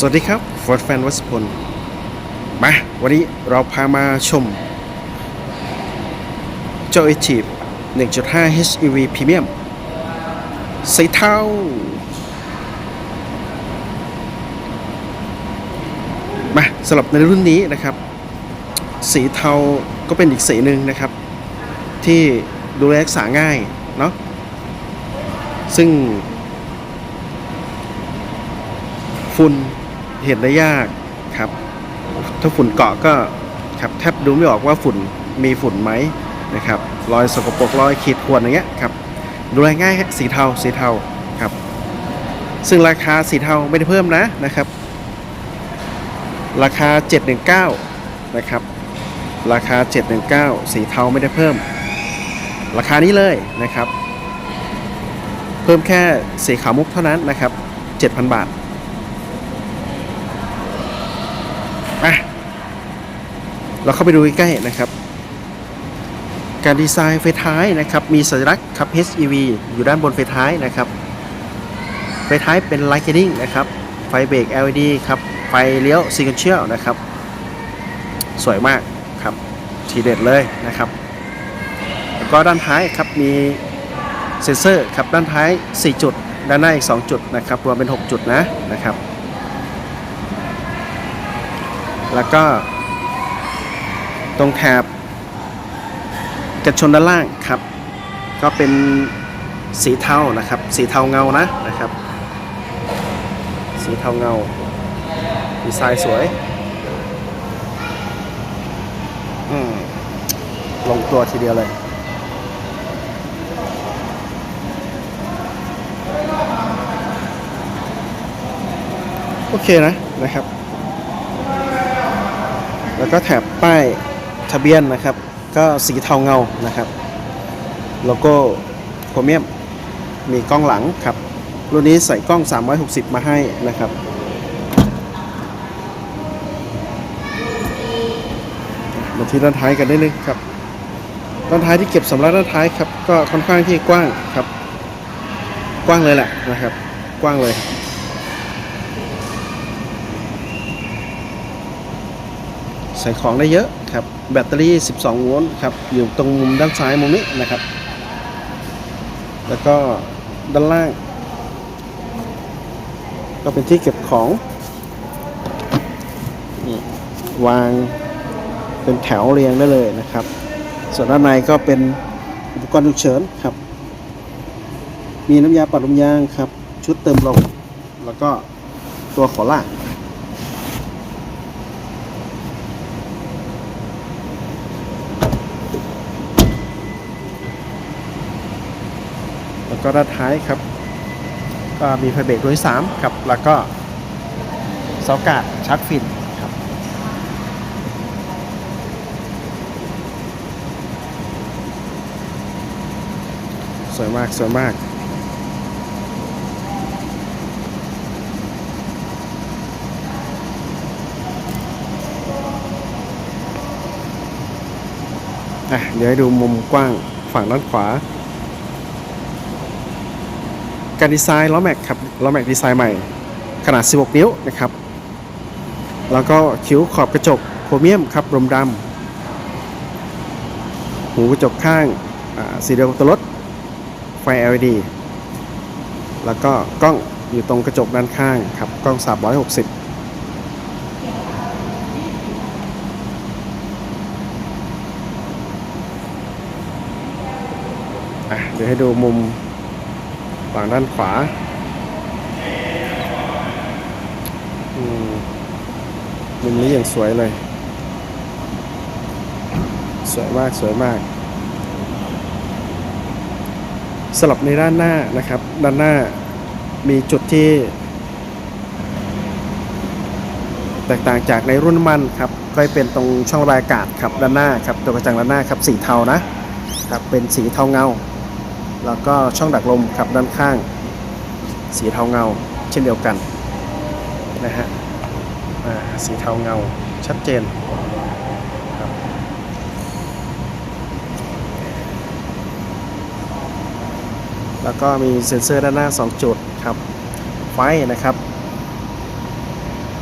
สวัสดีครับฟอร์ดแฟนวัสพลมาวันนี้เราพามาชม เจ้า a อ i v 1.5 HEV Premium สีเทามาสำหรับในรุ่นนี้นะครับ สีเทาก็เป็นอีกสีหนึ่งนะครับ ที่ดูแลรักษาง่ายเนาะซึ่งฝุ่น เห็นได้ยากครับ ถ้าฝุ่นเกาะก็ครับแทบดูไม่ออกว่าฝุ่นมีฝุ่นไหมนะครับรอยสกปรกรอยขีดข่วนอย่างเงี้ยครับดูแลง่ายสีเทาสีเทาครับ ซึ่งราคาสีเทาไม่ได้เพิ่มนะนะครับ ราคา 719นะครับราคา 719 สีเทาไม่ได้เพิ่ม ราคานี้เลยนะครับ เพิ่มแค่สีขาวมุกเท่านั้นนะครับ 7,000 บาท อะ เราเข้าไปดูใกล้ๆนะครับ การดีไซน์ไฟท้ายนะครับ มีสัญลักษณ์ครับ HEV อยู่ด้านบนไฟท้ายนะครับ ไฟท้ายเป็น Lightning นะครับ ไฟเบรก LED ครับ ไฟเลี้ยว Sequential นะครับ สวยมากครับ ทีเด็ดเลยนะครับ แล้วก็ด้านท้ายครับ มีเซ็นเซอร์ครับ ด้านท้าย 4 จุด ด้านหน้าอีก 2 จุดนะครับ รวมเป็น 6 จุดนะนะครับ แล้วก็ ตรงแถบกระชนด้านล่างครับ ก็เป็นสีเทานะครับ สีเทาเงานะนะครับ สีเทาเงาดีไซน์สวยลงตัวทีเดียวเลย โอเคนะนะครับ แล้วก็แถบป้ายะเบียนนะครับ ก็สีเทาเงานะครับโลโก้โครเมียมมีกล้องหลังครับรุ่นนี้ใส่กล้อง 360 มาให้นะครับ มาที่ด้านท้ายกันได้เลยครับด้านท้ายที่เก็บสำหรับด้านท้ายครับ ก็ค่อนข้างที่กว้างครับ กว้างเลยแหละนะครับ กว้างเลย ใส่ของได้เยอะครับแบตเตอรี่ 12 โวลต์ครับอยู่ตรงมุมด้านซ้ายมุมนี้นะครับ แล้วก็ด้านล่าง ก็เป็นที่เก็บของ วางเป็นแถวเรียงได้เลยนะครับ ส่วนด้านในก็เป็นอุปกรณ์ฉุกเฉินครับ มีน้ำยาปัดลมยางครับ ชุดเติมลมแล้วก็ตัวขอลาก แล้ว ก็ด้านท้ายครับ ก็มีไฟเบรกด้วย3ครับ แล้วก็เสากาดชาร์จฟินครับ สวยมากสวยมากอะเดี๋ยวให้ดูมุมกว้างฝั่งด้านขวา การดีไซน์ล้อแม็กครับล้อแม็กดีไซน์ใหม่ ขนาด 16 นิ้วนะครับ แล้วก็คิ้วขอบกระจกโครเมียมครับรมดำหูกระจกข้างสีเดียวกับตัวรถไฟ LED แล้วก็กล้องอยู่ตรงกระจกด้านข้างครับกล้อง 360อะเดี๋ยวให้ดูมุม ฝั่งด้านขวาอืมมุมนี้อย่างสวยเลย สวยมากสวยมากสลับในด้านหน้านะครับ ด้านหน้ามีจุดที่ แตกต่างจากในรุ่นมันครับก็เป็นตรงช่องระบายอากาศครับด้านหน้าครับตัวกระจังด้านหน้าครับสีเทานะครับเป็นสีเทาเงา แล้วก็ช่องดักลมครับด้านข้าง สีเทาเงา เช่นเดียวกันนะฮะสีเทาเงาชัดเจนแล้วก็มีเซ็นเซอร์ด้านหน้า 2 จุดครับ ไฟนะครับ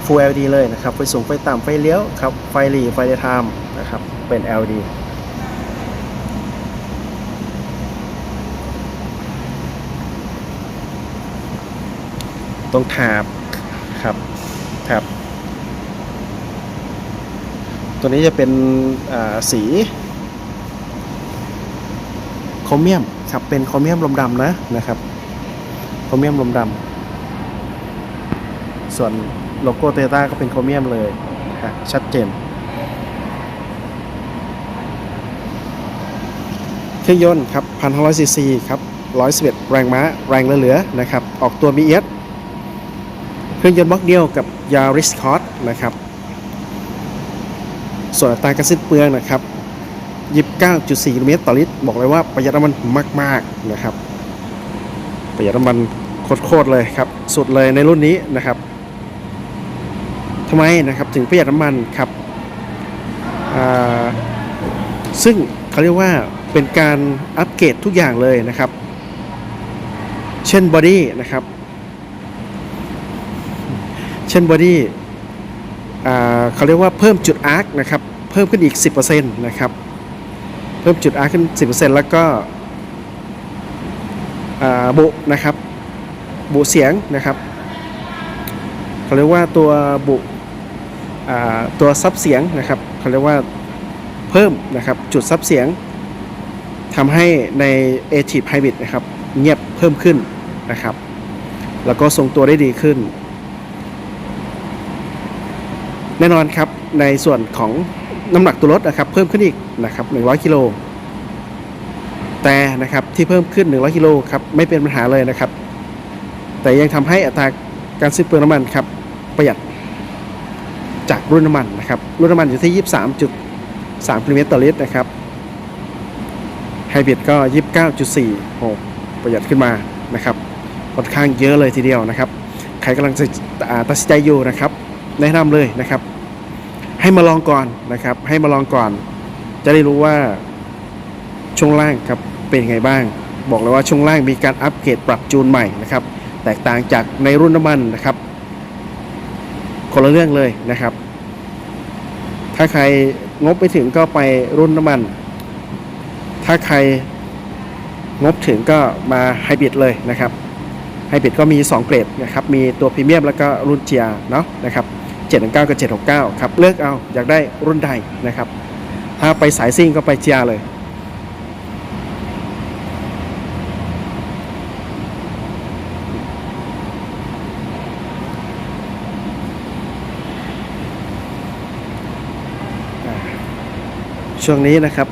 Full LED เลยนะครับ ไฟสูง ไฟต่ำ ไฟเลี้ยวครับ ไฟหลีไฟเดย์ไทม์นะครับ เป็น LED ตรงแถบครับแถบตัวนี้จะเป็นสีโครเมียมครับเป็นโครเมียมลมดำนะนะครับโครเมียมลมดำส่วนโลโก้เตต้าก็เป็นโครเมียมเลยชัดเจนเครื่องยนต์ครับ1,500ซีซีครับ 111 แรงม้า แรงเหลือๆนะครับ ออกตัวมีเอส รื่องยนต์บล็อกเดียวกับ Yaris Cross นะครับ ส่วนอัตราการสิ้นเปลืองนะครับ 29.4กิโลเมตรต่อลิตร บอกเลยว่าประหยัดน้ำมันมาก ๆ นะครับ ประหยัดน้ำมันโคตรๆเลยครับ สุดเลยในรุ่นนี้นะครับทำไมนะครับถึงประหยัดน้ำมันครับ ซึ่งเขาเรียกว่าเป็นการอัปเกรดทุกอย่างเลยนะครับ เช่นบอดี้นะครับ ช่นบอดี้เขาเรียกว่าเพิ่มจุดอาร์คนะครับ เพิ่มขึ้นอีก 10%นะครับ เพิ่มจุดอาร์คขึ้น 10%แล้วก็บุนะครับบุเสียงนะครับเขาเรียกว่าตัวบุตัวซับเสียงนะครับเขาเรียกว่าเพิ่มนะครับจุดซับเสียงทำให้ใน a t i v e Hybrid นะครับเงียบเพิ่มขึ้นนะครับ แล้วก็ทรงตัวได้ดีขึ้น แน่นอนครับในส่วนของน้ำหนักตัวรถนะครับเพิ่มขึ้นอีกนะครับ100กิโลแต่นะครับที่เพิ่มขึ้น 100กิโลครับไม่เป็นปัญหาเลยนะครับ แต่ยังทำให้อัตราการสิ้นเปลืองน้ำมันครับประหยัดจากรุ่นน้ำมันนะครับรุ่นน้ำมันอยู่ที่ 23.3กิโลเมตรต่อลิตรนะครับไฮบริดก็ 29.4โอ้ประหยัดขึ้นมานะครับค่อนข้างเยอะเลยทีเดียวนะครับ ใครกำลังจะตัดสินใจอยู่นะครับ แนะนำเลยนะครับ ให้มาลองก่อนนะครับ ให้มาลองก่อน จะได้รู้ว่าช่วงล่างครับเป็นยังไงบ้าง บอกเลยว่าช่วงล่างมีการอัปเกรดปรับจูนใหม่นะครับ แตกต่างจากในรุ่นน้ำมันนะครับ คนละเรื่องเลยนะครับ ถ้าใครงบไปถึงก็ไปรุ่นน้ำมัน ถ้าใครงบถึงก็มาไฮบริดเลยนะครับไฮบริดก็มี 2 เกรดนะครับ มีตัวพรีเมียมแล้วก็รุ่นเจียเนาะนะครับ 719กับ769ครับเลือกเอาอยากได้รุ่นใดนะครับ ถ้าไปสายซิ่งก็ไปเจียเลยช่วงนี้นะครับ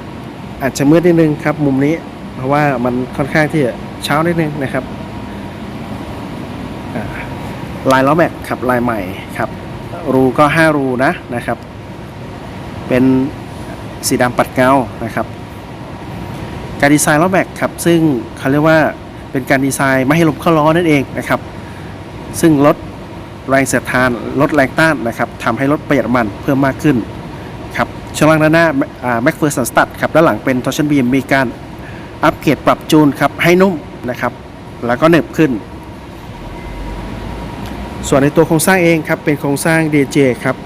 อาจจะมืดนิดนึงครับ มุมนี้ เพราะว่ามันค่อนข้างที่จะเช้านิดนึงนะครับลายล้อแม็กครับลายใหม่ครับ รูก็ 5 รูนะนะครับ เป็นสีดำปัดเงานะครับ การดีไซน์ล้อแม็กครับซึ่งเขาเรียกว่าเป็นการดีไซน์ไม่ให้ลมเข้าล้อนั่นเองนะครับ ซึ่งลดแรงเสียดทานลดแรงต้านนะครับทำให้รถประหยัดมันเพิ่มมากขึ้นครับช่วงล่างด้านหน้าแม็กเฟอร์สันสตัดครับด้านหลังเป็นทอร์ชันบีมมีการอัปเกรดปรับจูนครับให้นุ่มนะครับ แล้วก็เนบขึ้น ส่วนในตัวโครงสร้างเองครับเป็นโครงสร้าง DJ ครับ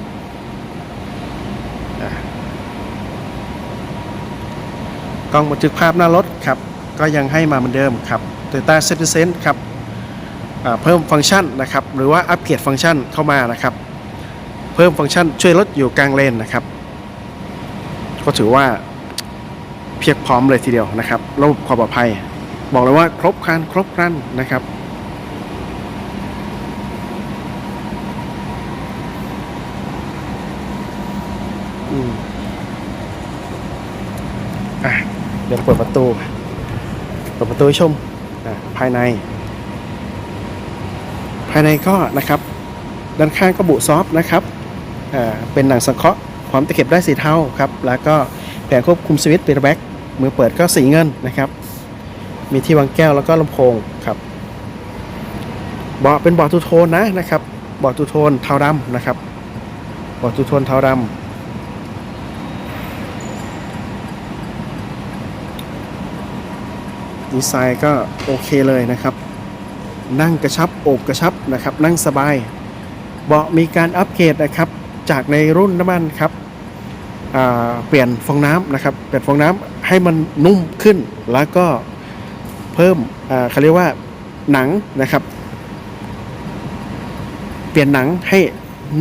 กล้องบันทึกภาพหน้ารถครับก็ยังให้มาเหมือนเดิมครับ Toyota c e t i z e n ครับเพิ่มฟังก์ชันนะครับหรือว่าอัปเกรดฟังก์ชันเข้ามานะครับ เพิ่มฟังก์ชันช่วยรถอยู่กลางเลนนะครับ ก็ถือว่าเพียบพร้อมเลยทีเดียวนะครับ ระบบความปลอดภัย บอกเลยว่าครบครันครบครันนะครับ อืมอะเดี๋ยวเปิดประตู เปิดประตูให้ชมอะภายใน ภายในก็นะครับ ด้านข้างก็บุซอฟนะครับอ่าเป็นหนังสังเคราะห์พร้อมตะเข็บได้สีเทาครับ แล้วก็แผงควบคุมสวิตช์เป็นแบ็กมือเปิดก็สีเงินนะครับ มีที่วางแก้วแล้วก็ลำโพงครับเบาะเป็นเบาะทูโทนนะนะครับเบาะทูโทนเทาดำนะครับเบาะทูโทนเทาดำ ดีไซน์ก็โอเคเลยนะครับ นั่งกระชับอกกระชับนะครับ นั่งสบาย เบาะมีการอัปเกรดนะครับจากในรุ่นน้ำมันครับเปลี่ยนฟองน้ำนะครับเปลี่ยนฟองน้ำให้มันนุ่มขึ้น แล้วก็เพิ่มเขาเรียกว่าหนังนะครับ เปลี่ยนหนังให้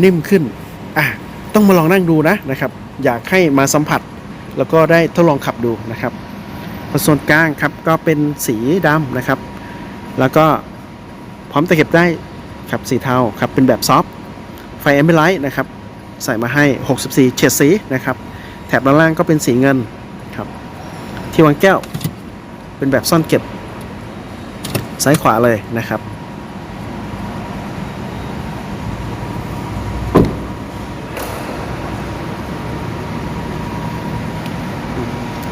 นิ่มขึ้นอะต้องมาลองนั่งดูนะนะครับ อยากให้มาสัมผัส แล้วก็ได้ทดลองขับดูนะครับ ส่วนกลางครับก็เป็นสีดำนะครับ แล้วก็พร้อมตะเข็บได้ครับสีเทาครับเป็นแบบซอฟไฟแอมเบไลท์นะครับใส่มาให้ 64 เฉดสีนะครับแถบด้านล่างก็เป็นสีเงินครับที่วางแก้ว เป็นแบบซ่อนเก็บซ้ายขวาเลยนะครับ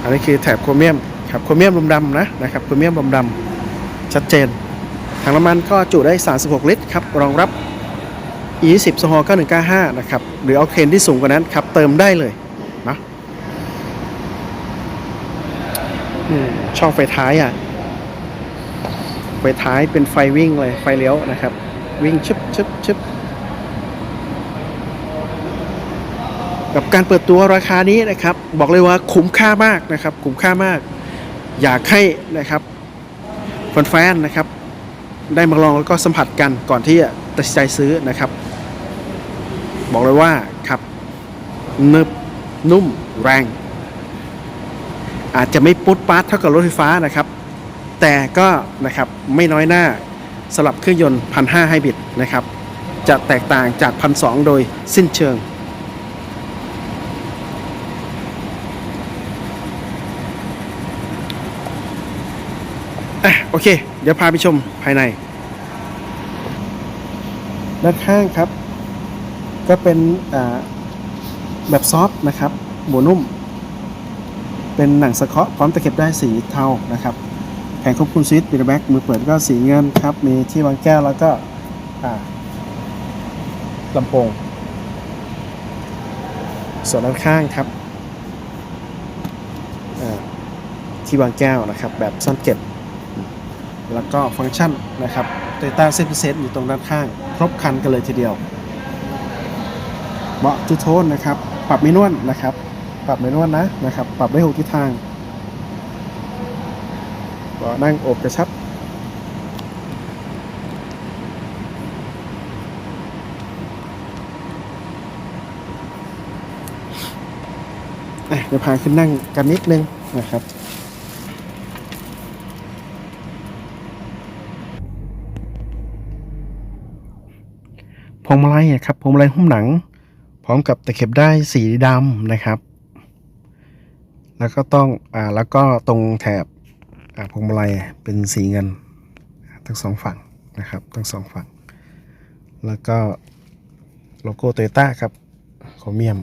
อันนี้คือแถบโครเมียม ครับโครเมียมลมดำนะนะครับโครเมียมลมดำชัดเจน ถังน้ำมันก็จุได้ 36 ลิตรครับรองรับ E20 สห9195 นะครับ หรือเอาเคนที่สูงกว่านั้นครับ เติมได้เลยนะช่องไฟท้ายอะ ไฟท้ายเป็นไฟวิ่งเลย ไฟเลี้ยวนะครับ วิ่งชึบชึบชึบกับการเปิดตัวราคานี้นะครับ บอกเลยว่าคุ้มค่ามากนะครับ คุ้มค่ามาก อยากให้นะครับแฟนๆนะครับ ได้มาลองแล้วก็สัมผัสกันก่อนที่จะตัดสินใจซื้อนะครับ บอกเลยว่าครับนึบนุ่มแรง อาจจะไม่ปุ๊ดปาร์ตเท่ากับรถไฟฟ้านะครับ แต่ก็นะครับไม่น้อยหน้าสลับเครื่องยนต์พันห้าไฮบริดนะครับ จะแตกต่างจากพันสองโดยสิ้นเชิง โอเค เดี๋ยวพาไปชมภายใน ด้านข้างครับ ก็เป็นแบบซอฟต์นะครับหมูนุ่ม เป็นหนังสะเคาะพร้อมตะเข็บได้สีเทานะครับแผงควบคุมซีทปิดแบ็กมือเปิดก็สีเงินครับ มีที่วางแก้วแล้วก็ลำโพง ส่วนด้านข้างครับที่วางแก้วนะครับ แบบซ่อนเก็บ แล้วก็ฟังก์ชันนะครับ Toyota s e n t i อยู่ตรงด้านข้าง ครบคันกันเลยทีเดียวเบาะทูโทนนะครับ ปรับเมนวลนะครับ ปรับเมนวลนะนะครับ ปรับได้หกทิศทางเบาะนั่งโอบกระชับเดี๋ยวพาขึ้นนั่งกันนิดนึงนะครับ วงมาลัยครับพวงมาลัยหุ้มหนัง พร้อมกับตะเข็บได้สีดำนะครับ แล้วก็ต้องอ่าแล้วก็ตรงแถบอ่าพวงมาลัยเป็นสีเงินทั้งสองฝั่งนะครับทั้งสองฝั่ง แล้วก็โลโก้โตโยต้าครับโครเมียม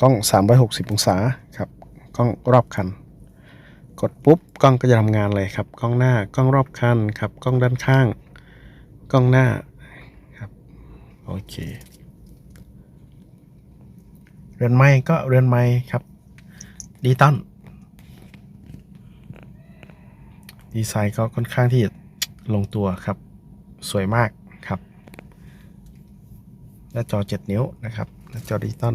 กล้อง 360 องศาครับ กล้องรอบคัน กดปุ๊บ กล้องก็จะทำงานเลยครับ กล้องหน้ากล้องรอบคันครับ กล้องด้านข้าง กล้องหน้า โอเค เรือนไม้ก็เรือนไม้ครับดิจิตอลดีไซน์ก็ค่อนข้างที่จะลงตัวครับ สวยมากครับ หน้าจอ 7 นิ้วนะครับ หน้าจอดิจิตอล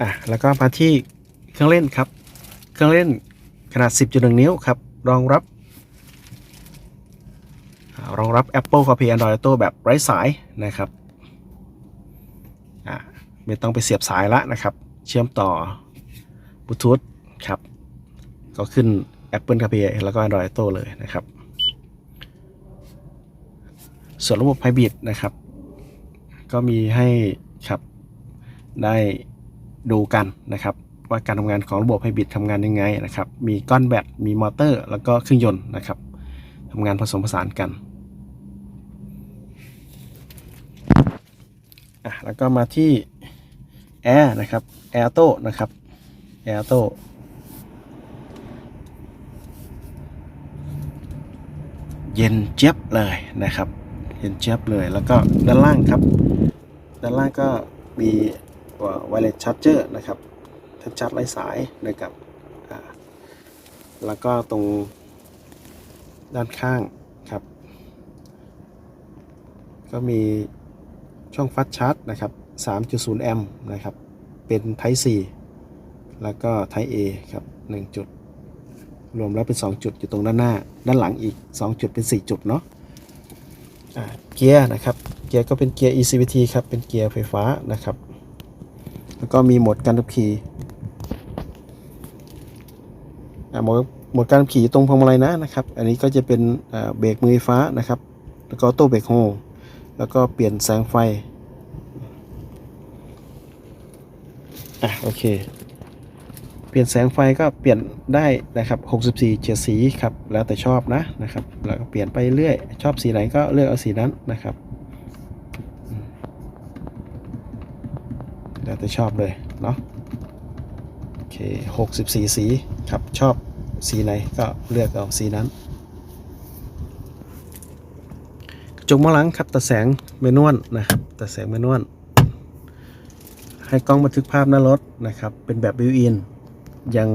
อะ แล้วก็มาที่เครื่องเล่นครับ เครื่องเล่นขนาด 10.1 นิ้วครับ รองรับ รองรับ Apple CarPlay Android Auto แบบไร้สายนะครับอ่าไม่ต้องไปเสียบสายละนะครับ เชื่อมต่อบลูทูธครับ ก็ขึ้น Apple CarPlay แล้วก็ Android Auto เลยนะครับ ส่วนระบบไฮบริดนะครับ ก็มีให้ครับได้ดูกันนะครับ ว่าการทำงานของระบบไฮบริดทำงานยังไงนะครับ มีก้อนแบตมีมอเตอร์ แล้วก็เครื่องยนต์นะครับทำงานผสมผสานกัน อะแล้ว ก็มาที่แอร์นะครับแอร์โต้นะครับแอร์โต้เย็นเจี๊ยบเลยนะครับ เย็นเจี๊ยบเลยแล้วก็ด้านล่างครับ ด้านล่างก็มีไวเลสชาร์จเจอร์นะครับทัชชาร์จไร้สายนะครับแล้วก็ตรงด้านข้างครับ ก็มี ช่องฟัสชาร์จนะครับ 3.0 แอมป์นะครับ เป็น Type C แล้วก็ Type A ครับ 1 จุด รวมแล้วเป็น 2 จุดอยู่ตรงด้านหน้า ด้านหลังอีก 2 จุดเป็น 4 จุดเนาะเกียร์นะครับ เกียร์ก็เป็นเกียร์ ECVT ครับ เป็นเกียร์ไฟฟ้านะครับ แล้วก็มีโหมดการขับขี่โหมดโหมดการขับขี่ตรงพวงมาลัยนะนะครับ อันนี้ก็จะเป็นเบรกมือไฟฟ้านะครับ แล้วก็ออโต้เบรกโฮ แล้วก็เปลี่ยนแสงไฟ อะ โอเค เปลี่ยนแสงไฟก็เปลี่ยนได้นะครับ 64เฉดสีครับ แล้วแต่ชอบนะนะครับ แล้วก็เปลี่ยนไปเรื่อย ชอบสีไหนก็เลือกเอาสีนั้นนะครับ แล้วแต่ชอบเลยเนาะ โอเค64 สีครับ ชอบสีไหนก็เลือกเอาสีนั้น กระ จกมองหลังครับตาแสงเมนวลนะครับตาแสงเมนวลให้กล้องบันทึกภาพหน้ารถนะครับเป็นแบบบิวอินยัง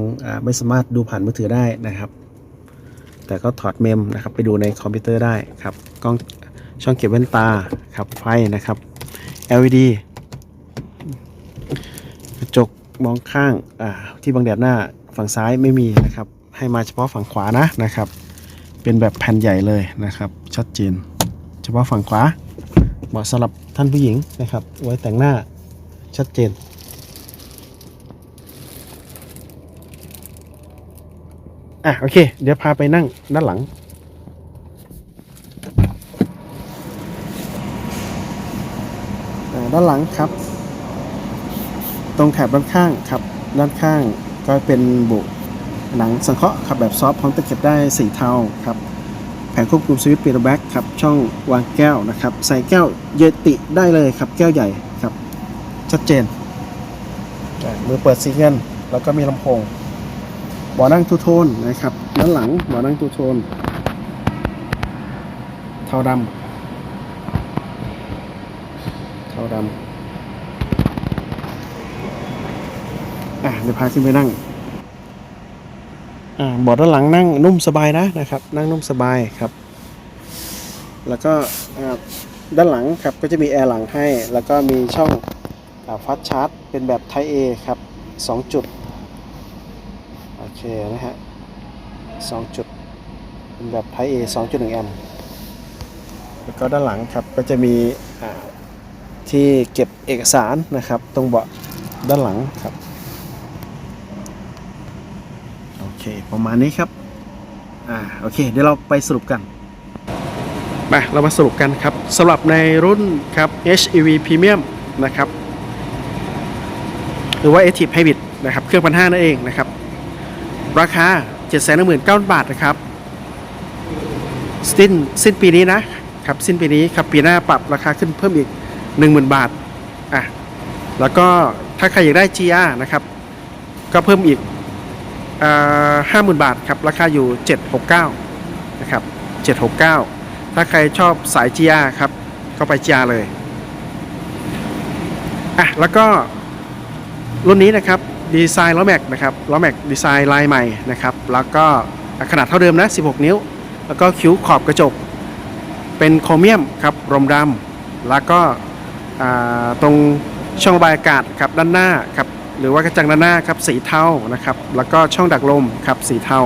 ไม่สามารถดูผ่านมือถือได้นะครับ แต่ก็ถอดเมมนะครับไปดูในคอมพิวเตอร์ได้ครับกล้องช่องเก็บแว่นตาครับไฟนะครับ LED กระจกมองข้างที่บังแดดหน้าฝั่งซ้ายไม่มีนะครับ ให้มาเฉพาะฝั่งขวานะนะครับ เป็นแบบแผ่นใหญ่เลยนะครับ ชัดเจน เฉพาะฝั่งขวาเหมาะสำหรับท่านผู้หญิงนะครับ ไว้แต่งหน้าชัดเจน อะโอเค เดี๋ยวพาไปนั่งด้านหลังด้านหลังครับ ตรงแถบด้านข้างครับ ด้านข้างก็เป็นบุหนังสังเคราะห์ครับแบบซอฟต์พร้อมตะเก็บได้สีเทาครับ ผงควบคุมสวิตช์เปียโนแบ็กครับช่องวางแก้วนะครับ ใส่แก้วเยติได้เลยครับแก้วใหญ่ครับ ชัดเจนอ่ามือเปิดสีเงิน แล้วก็มีลำโพงเบาะนั่งทูโทนนะครับด้านหลังเบาะนั่งทูโทนเทาดำเทาดำอะเดี๋ยวพาขึ้นไปนั่งอ่าเบาะด้านหลังนั่งนุ่มสบายนะนะครับ นั่งนุ่มสบายครับ แล้วก็ด้านหลังครับก็จะมีแอร์หลังให้ แล้วก็มีช่องฟัสชาร์จเป็นแบบ Type A ครับ 2 จุด โอเคนะฮะ2จุด เป็นแบบ Type A 2.1 แอมป์แล้วก็ด้านหลังครับก็จะมีที่เก็บเอกสารนะครับ ตรงเบาะด้านหลังครับ โอ เคประมาณนี้ครับอ่าโอเค เดี๋ยวเราไปสรุปกันมาเรามาสรุปกันครับสำหรับในรุ่นครับ HEV Premium นะครับหรือว่า Active Hybrid นะครับเครื่องพันห้านั่นเองนะครับ ราคา 7 1 9 0 0 0 บาทนะครับสิ้นสิ้นปีนี้นะครับสิ้นปีนี้ครับปีหน้าปรับราคาขึ้นเพิ่มอีก 10,000 บาทอะแล้วก็ถ้าใครอยากได้ GR นะครับ ก็เพิ่มอีก ห้าหมื่นบาทครับ ราคาอยู่ 769 นะครับ 769 ถ้าใครชอบสาย GR ครับ ก็ไป GR เลย อะ แล้วก็รุ่นนี้นะครับ ดีไซน์ล้อแม็กนะครับ ล้อแม็กดีไซน์ลายใหม่นะครับ แล้วก็ขนาดเท่าเดิมนะ 16 นิ้ว แล้วก็คิ้วขอบกระจก เป็นโครเมียมครับ รมดำแล้วก็ตรงช่องระบายอากาศครับ ด้านหน้าครับ หรือว่ากระจังด้านหน้าครับสีเทานะครับแล้วก็ช่องดักลมครับสีเทา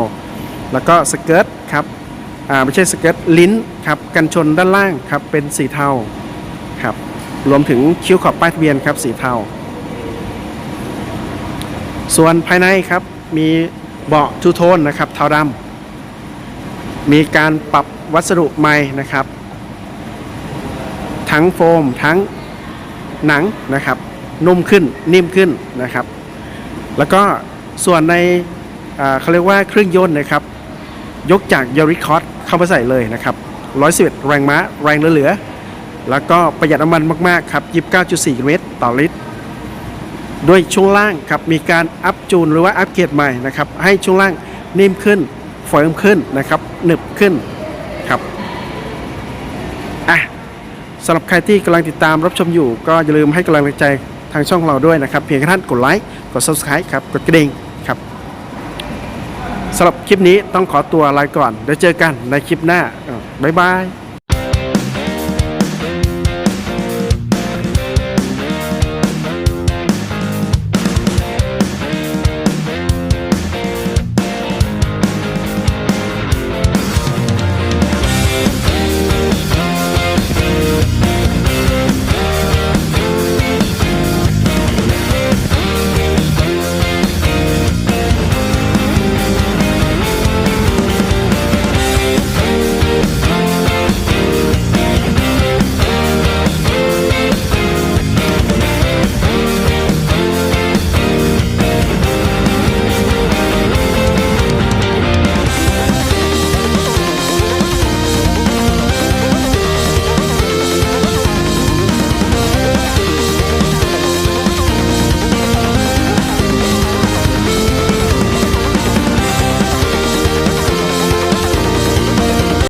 แล้วก็สเกิร์ตครับอ่าไม่ใช่สเกิร์ตลิ้นครับกันชนด้านล่างครับเป็นสีเทาครับรวมถึงคิ้วขอบป้ายทะเบียนครับสีเทา ส่วนภายในครับมีเบาะทูโทนนะครับเทาดำมีการปรับวัสดุใหม่นะครับ ทั้งโฟมทั้งหนังนะครับ นุ่มขึ้นนิ่มขึ้นนะครับ แล้วก็ส่วนในเขาเรียกว่าเครื่องยนต์นะครับ ยกจากยาริคอสเข้ามาใส่เลยนะครับ111 แรงม้าแรงเหลือๆแล้วก็ประหยัดน้ำมันมากๆครับ29.4กิโลเมตรต่อลิตรด้วยช่วงล่างครับมีการอัพจูนหรือว่าอัปเกรดใหม่นะครับให้ช่วงล่างนิ่มขึ้นเฟิร์มขึ้นนะครับหนึบขึ้นครับอะสำหรับใครที่กำลังติดตามรับชมอยู่ ก็อย่าลืมให้กำลังใจ ทางช่องของเราด้วยนะครับ เพียงแค่ท่านกดไลค์กด subscribe ครับกดกระดิ่งครับสำหรับคลิปนี้ต้องขอตัวลาก่อนเดี๋ยวเจอกันในคลิปหน้าบ๊ายบาย